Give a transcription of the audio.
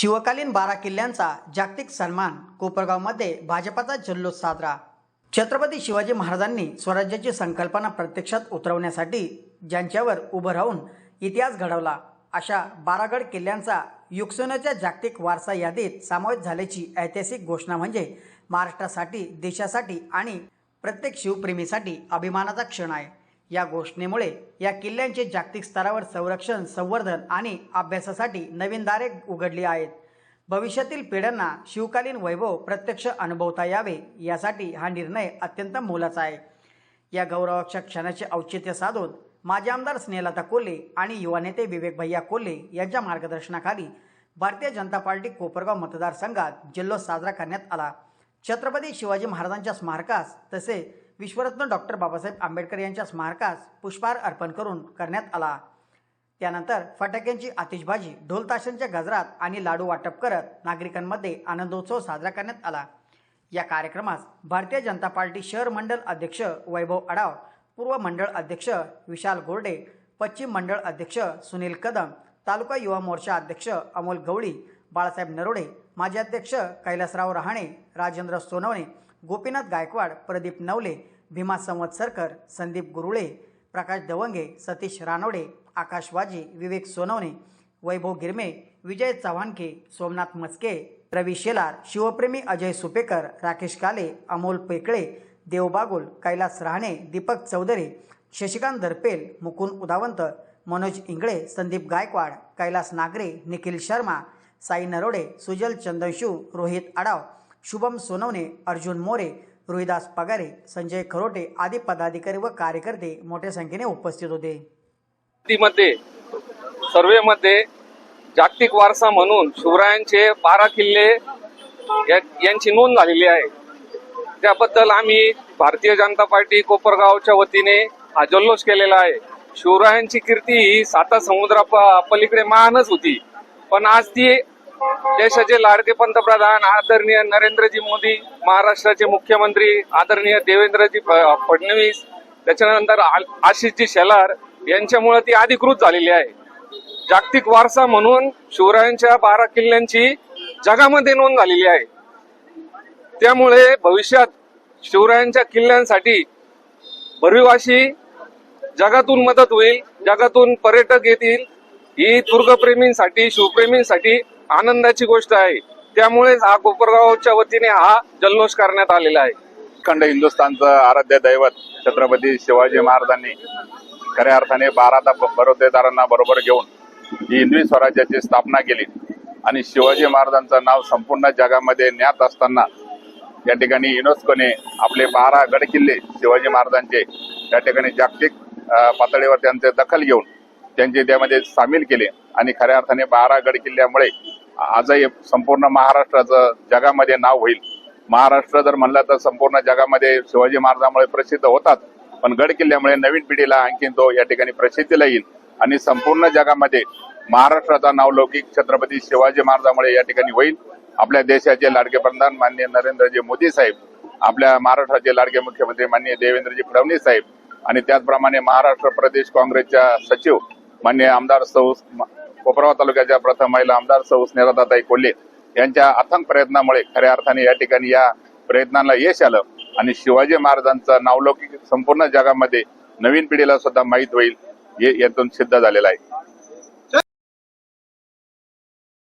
शिवकालीन बारा किल्ल्यांचा जागतिक सन्मान कोपरगावमध्ये भाजपाचा जल्लोष साजरा. छत्रपती शिवाजी महाराजांनी स्वराज्याची संकल्पना प्रत्यक्षात उतरवण्यासाठी ज्यांच्यावर उभं राहून इतिहास घडवला अशा बारागड किल्ल्यांचा युगसोनाच्या जागतिक वारसा यादीत समावेश झाल्याची ऐतिहासिक घोषणा म्हणजे महाराष्ट्रासाठी देशासाठी आणि प्रत्येक शिवप्रेमीसाठी अभिमानाचा क्षण आहे. या घोषणेमुळे या किल्ल्यांचे जागतिक स्तरावर संरक्षण संवर्धन आणि अभ्यासासाठी नवीन दारे उघडली आहेत. भविष्यातील पिढ्यांना शिवकालीन वैभव प्रत्यक्ष अनुभवता यावे यासाठी हा निर्णय अत्यंत मोलाचा आहे. या गौरवाच्या क्षणाचे औचित्य साधून माजी आमदार स्नेहलता कोल्हे आणि युवा नेते विवेक भैया कोल्हे यांच्या मार्गदर्शनाखाली भारतीय जनता पार्टी कोपरगाव मतदारसंघात जल्लोष साजरा करण्यात आला. छत्रपती शिवाजी महाराजांच्या स्मारकास तसे विश्वरत्न डॉक्टर बाबासाहेब आंबेडकर यांच्या स्मारकास पुष्पहार अर्पण करून करण्यात आला. त्यानंतर फटाक्यांची आतिषबाजी ढोल ताशांच्या गजरात आणि लाडू वाटप करत नागरिकांमध्ये आनंदोत्सव साजरा करण्यात आला. या कार्यक्रमास भारतीय जनता पार्टी शहर मंडळ अध्यक्ष वैभव अडाव पूर्व मंडळ अध्यक्ष विशाल गोरडे पश्चिम मंडळ अध्यक्ष सुनील कदम तालुका युवा मोर्चा अध्यक्ष अमोल गवळी बाळासाहेब नरोडे माजी अध्यक्ष कैलासराव रहाणे राजेंद्र सोनवणे गोपीनाथ गायकवाड प्रदीप नवले भीमा संवत्सरकर संदीप गुरुळे प्रकाश दवंगे सतीश रानोडे आकाश वाजी विवेक सोनवणे वैभव गिरमे विजय चव्हाणके सोमनाथ मस्के रवी शेलार शिवप्रेमी अजय सुपेकर राकेश काले अमोल पेकळे देव बागुल कैलास रहाणे दीपक चौधरी शशिकांत दरपेल मुकुंद उदावंत मनोज इंगळे संदीप गायकवाड कैलास नागरे निखिल शर्मा साई नरोडे सुजल चंदनशू रोहित आडाव शुभम सोनवणे अर्जुन मोरे रोहिदास पगारे संजय खरोटे आदी पदाधिकारी व कार्यकर्ते मोठ्या संख्येने उपस्थित होते. मध्ये सर्वेमध्ये जागतिक वारसा म्हणून शिवरायांचे बारा किल्ले या- यांची नोंद झालेली आहे. त्याबद्दल आम्ही भारतीय जनता पार्टी कोपरगावच्या वतीने हा जल्लोष केलेला आहे. शिवरायांची कीर्ती ही साता समुद्रा प- पलीकडे महानच होती. पण आज ती देशाचे लाडके पंतप्रधान आदरणीय नरेंद्रजी मोदी महाराष्ट्राचे मुख्यमंत्री आदरणीय देवेंद्रजी फडणवीस त्याच्यानंतर आशिषजी शेलार यांच्यामुळे ती अधिकृत झालेली आहे. जागतिक वारसा म्हणून शिवरायांच्या बारा किल्ल्यांची जगामध्ये नोंद झालेली आहे. त्यामुळे भविष्यात शिवरायांच्या किल्ल्यांसाठी भरीव जगातून मदत होईल जगातून पर्यटक येतील. ही दुर्गप्रेमींसाठी शिवप्रेमींसाठी आनंदाची गोष्ट आहे. त्यामुळेच हा कोपरगावच्या वतीने हा जल्लोष करण्यात आलेला आहे. अखंड हिंदुस्थानचं आराध्य दैवत छत्रपती शिवाजी महाराजांनी खऱ्या अर्थाने बारा बरोदेदारांना बरोबर घेऊन ही हिंदवी स्वराज्याची स्थापना केली. आणि शिवाजी महाराजांचं नाव संपूर्ण जगामध्ये ज्ञात असताना या ठिकाणी युनेस्कोने आपले बारा गडकिल्ले शिवाजी महाराजांचे या ठिकाणी जागतिक पातळीवर त्यांचे दखल घेऊन त्यांचे त्यामध्ये सामील केले. आणि खऱ्या अर्थाने बारा गडकिल्ल्यामुळे आजही संपूर्ण महाराष्ट्राचं जगामध्ये नाव होईल. महाराष्ट्र जर म्हणलं तर संपूर्ण जगामध्ये शिवाजी महाराजांमुळे प्रसिद्ध होतात पण गड किल्ल्यामुळे नवीन पिढीला आणखीन तो या ठिकाणी प्रसिद्धीला येईल. आणि संपूर्ण जगामध्ये महाराष्ट्राचा नावलौकिक छत्रपती शिवाजी महाराजांमुळे या ठिकाणी होईल. आपल्या देशाचे लाडके पंतप्रधान माननीय नरेंद्रजी मोदी साहेब आपल्या महाराष्ट्राचे लाडके मुख्यमंत्री माननीय देवेंद्रजी फडणवीस साहेब आणि त्याचप्रमाणे महाराष्ट्र प्रदेश काँग्रेसच्या सचिव माननीय आमदार सौ कोपरगाव तालुक्याच्या प्रथम महिला आमदार सौ स्नेहलताताई कोल्हे यांच्या अथंग प्रयत्नामुळे खऱ्या अर्थाने या ठिकाणी या प्रयत्नांना यश आलं आणि शिवाजी महाराजांचा नावलौकिक संपूर्ण जगामध्ये नवीन पिढीला सुद्धा माहीत होईल हे यातून सिद्ध झालेलं आहे.